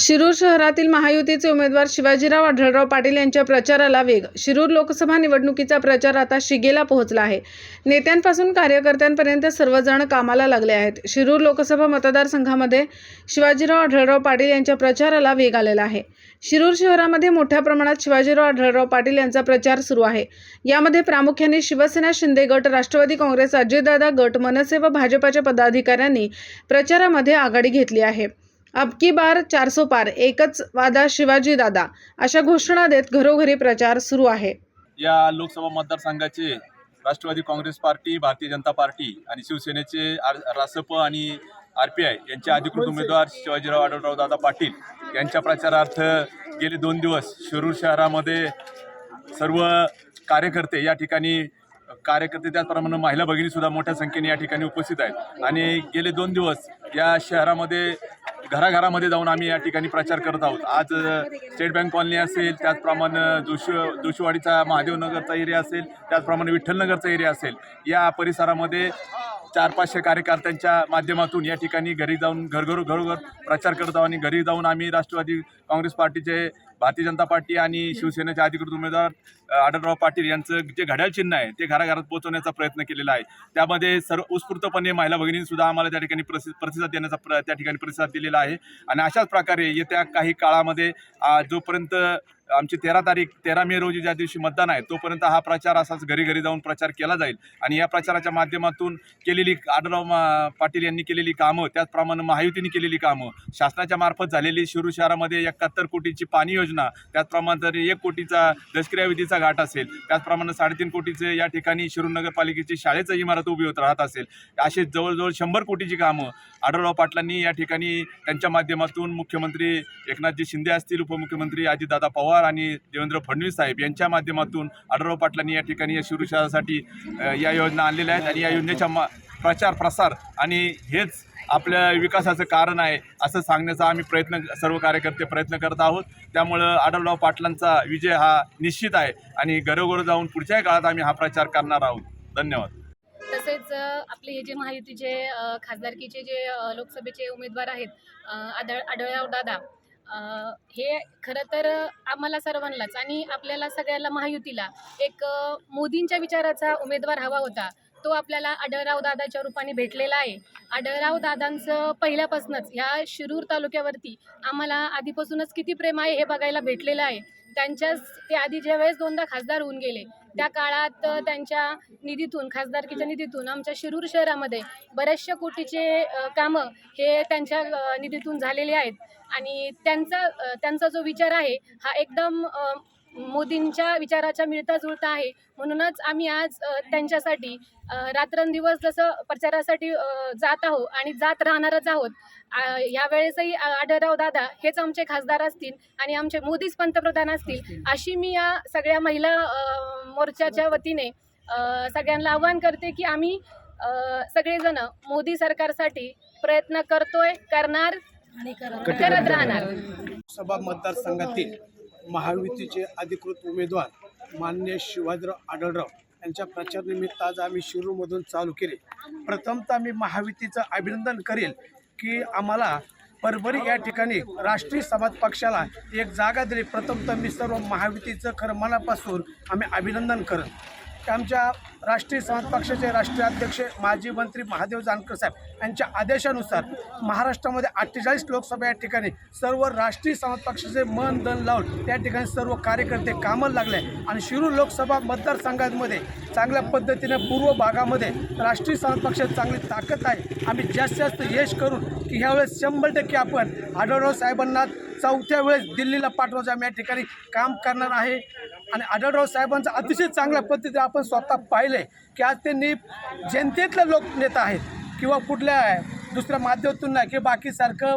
शिरूर शहरातील महायुतीचे उमेदवार शिवाजीराव आढळराव पाटील यांच्या प्रचाराला वेग. शिरूर लोकसभा निवडणुकीचा प्रचार आता शिगेला पोहोचला आहे. नेत्यांपासून कार्यकर्त्यांपर्यंत सर्वजण कामाला लागले आहेत. शिरूर लोकसभा मतदारसंघामध्ये शिवाजीराव आढळराव पाटील यांच्या प्रचाराला वेग आलेला आहे. शिरूर शहरामध्ये मोठ्या प्रमाणात शिवाजीराव आढळराव पाटील यांचा प्रचार सुरू आहे. यामध्ये प्रामुख्याने शिवसेना शिंदे गट राष्ट्रवादी काँग्रेस अजितदादा गट मनसे व भाजपाच्या पदाधिकाऱ्यांनी प्रचारामध्ये आघाडी घेतली आहे. अबकी बार चारसो पार एकच वादा शिवाजी दादा. अशा घोषणा देत घरोघरी प्रचार सुरू आहे. या लोकसभा मतदारसंघाचे राष्ट्रवादी काँग्रेस पार्टी भारतीय जनता पार्टी आणि शिवसेनेचे आर रासप आणि आर पी आय यांचे अधिकृत उमेदवार शिवाजीराव आढळराव दादा पाटील यांच्या प्रचारार्थ गेले दोन दिवस शिरूर शहरामध्ये सर्व कार्यकर्ते या ठिकाणी कार्यकर्ते त्याचप्रमाणे महिला भगिनीसुद्धा मोठ्या संख्येने या ठिकाणी उपस्थित आहेत. आणि गेले दोन दिवस या शहरामध्ये घराघरामध्ये जाऊन आम्ही या ठिकाणी प्रचार करत आहोत. आज स्टेट बँक कॉलनी असेल त्याचप्रमाणे जोशी जोशीवाडीचा महादेवनगरचा एरिया असेल त्याचप्रमाणे विठ्ठलनगरचा एरिया असेल. या परिसरामध्ये चार पाचशे कार्यकर्त्यांच्या माध्यमातून या ठिकाणी घरी जाऊन घरघर घरोघर प्रचार करत आहोत आणि घरी जाऊन आम्ही राष्ट्रवादी काँग्रेस पार्टीचे भारतीय जनता पार्टी आणि शिवसेनेचे अधिकृत उमेदवार आडरराव आढळराव पाटील यांचं जे घड्याळ चिन्ह आहे ते घराघरात पोहोचवण्याचा प्रयत्न केलेला आहे. त्यामध्ये सर्व उत्स्फूर्तपणे महिला भगिनींसुद्धा आम्हाला त्या ठिकाणी प्रसि प्रतिसाद देण्याचा प्र त्या ठिकाणी प्रतिसाद दिलेला आहे. आणि अशाच प्रकारे येत्या काही काळामध्ये जोपर्यंत आमची तेरा तारीख तेरा मे रोजी ज्या दिवशी मतदान आहे तोपर्यंत हा प्रचार असाच घरी घरी जाऊन प्रचार केला जाईल. आणि या प्रचाराच्या माध्यमातून केलेली आढळराव मा- पाटील यांनी केलेली कामं त्याचप्रमाणे महायुतीने केलेली कामं शासनाच्या मार्फत झालेली शिरूर शहरामध्ये एकाहत्तर कोटीची पाणी योजना त्याचप्रमाणे जर एक कोटीचा दशक्रिया विधीचा घाट असेल त्याचप्रमाणे साडेतीन कोटीचे या ठिकाणी शिरूर नगरपालिकेची शाळेचं इमारत उभी होत राहत असेल असे जवळजवळ शंभर कोटीची कामं आढळराव पाटलांनी या ठिकाणी त्यांच्या माध्यमातून मुख्यमंत्री एकनाथजी शिंदे असतील उपमुख्यमंत्री अजितदादा पवार आणि देवेंद्र फडणवीस साहेब यांच्या माध्यमातून आढळराव पाटलांनी या ठिकाणी या शिरूर या योजना आणलेल्या आहेत आणि या योजनेच्या मा प्रचार प्रसार आणि हेच आपल्या विकासाचं कारण आहे असं सांगण्याचा आम्ही प्रयत्न सर्व कार्यकर्ते प्रयत्न करत आहोत. त्यामुळं आढळराव पाटलांचा विजय हा निश्चित आहे आणि घरोघर जाऊन पुढच्याही काळात आम्ही हा प्रचार करणार आहोत. धन्यवाद. तसेच आपले हे जे महायुतीचे खासदारकीचे जे लोकसभेचे उमेदवार आहेत आढळ आढळराव दादा हे खरं तर आम्हाला सर्वांनाच आणि आपल्याला सगळ्याला महायुतीला एक मोदींच्या विचाराचा उमेदवार हवा होता. तो आपल्याला आढळराव दादाच्या रूपाने भेटलेला आहे. आढळराव दादांचं पहिल्यापासूनच ह्या शिरूर तालुक्यावरती आम्हाला आधीपासूनच किती प्रेम आहे हे बघायला भेटलेलं आहे. त्यांच्याच ते आधी ज्या वेळेस दोनदा खासदार होऊन गेले त्या काळात त्यांच्या निधीतून खासदारकीच्या निधीतून आमच्या शिरूर शहरामध्ये बऱ्याचशा कोटीचे कामं हे त्यांच्या निधीतून झालेले आहेत. आणि त्यांचा त्यांचा जो विचार आहे हा एकदम मोदींच्या विचाराच्या मिळता जुळता आहे. म्हणूनच आम्ही आज त्यांच्यासाठी रात्रंदिवस जसं प्रचारासाठी जात आहोत आणि जात राहणारच आहोत यावेळेसही आढळराव दादा हेच आमचे खासदार असतील आणि आमचे मोदीच पंतप्रधान असतील अशी मी या सगळ्या महिला मोर्चाच्या वतीने सगळ्यांना आवाहन करते की आम्ही सगळेजण मोदी सरकारसाठी प्रयत्न करतोय करणार आणि करत राहणार. लोकसभा मतदारसंघातील महायुतीचे अधिकृत उमेदवार मान्य शिवाजीराव आढळराव यांच्या प्रचारनिमित्त आज आम्ही शिरूरमधून चालू केले. प्रथमतः मी महायुतीचं अभिनंदन करेल की आम्हाला परभणी या ठिकाणी राष्ट्रीय समाज पक्षाला एक जागा दिली. प्रथमतः मी सर्व महायुतीचं खरं मनापासून आम्ही अभिनंदन करत. आमच्या राष्ट्रीय समाज पक्षाचे राष्ट्रीय अध्यक्ष माजी मंत्री महादेव जानकर साहेब यांच्या आदेशानुसार महाराष्ट्रामध्ये अठ्ठेचाळीस लोकसभा या ठिकाणी सर्व राष्ट्रीय समाज पक्षाचे मन दन लावून त्या ठिकाणी सर्व कार्यकर्ते कामाला लागले. आणि शिरूर लोकसभा मतदारसंघामध्ये चांगल्या पद्धतीने पूर्व भागामध्ये राष्ट्रीय स्वयं पक्षात चांगली ताकद आहे. आम्ही जास्तीत जास्त यश करून की ह्यावेळेस शंभर टक्के आपण आढळराव साहेबांना चौथ्या वेळेस दिल्लीला पाठवायचं आम्ही या ठिकाणी काम करणार आहे. आणि आढळराव साहेबांचं अतिशय चांगल्या पद्धतीने आपण स्वतः पाहिले की आज त्यांनी जनतेतले लोक नेता आहेत किंवा कुठल्या दुसऱ्या माध्यमातून नाही की बाकीसारखं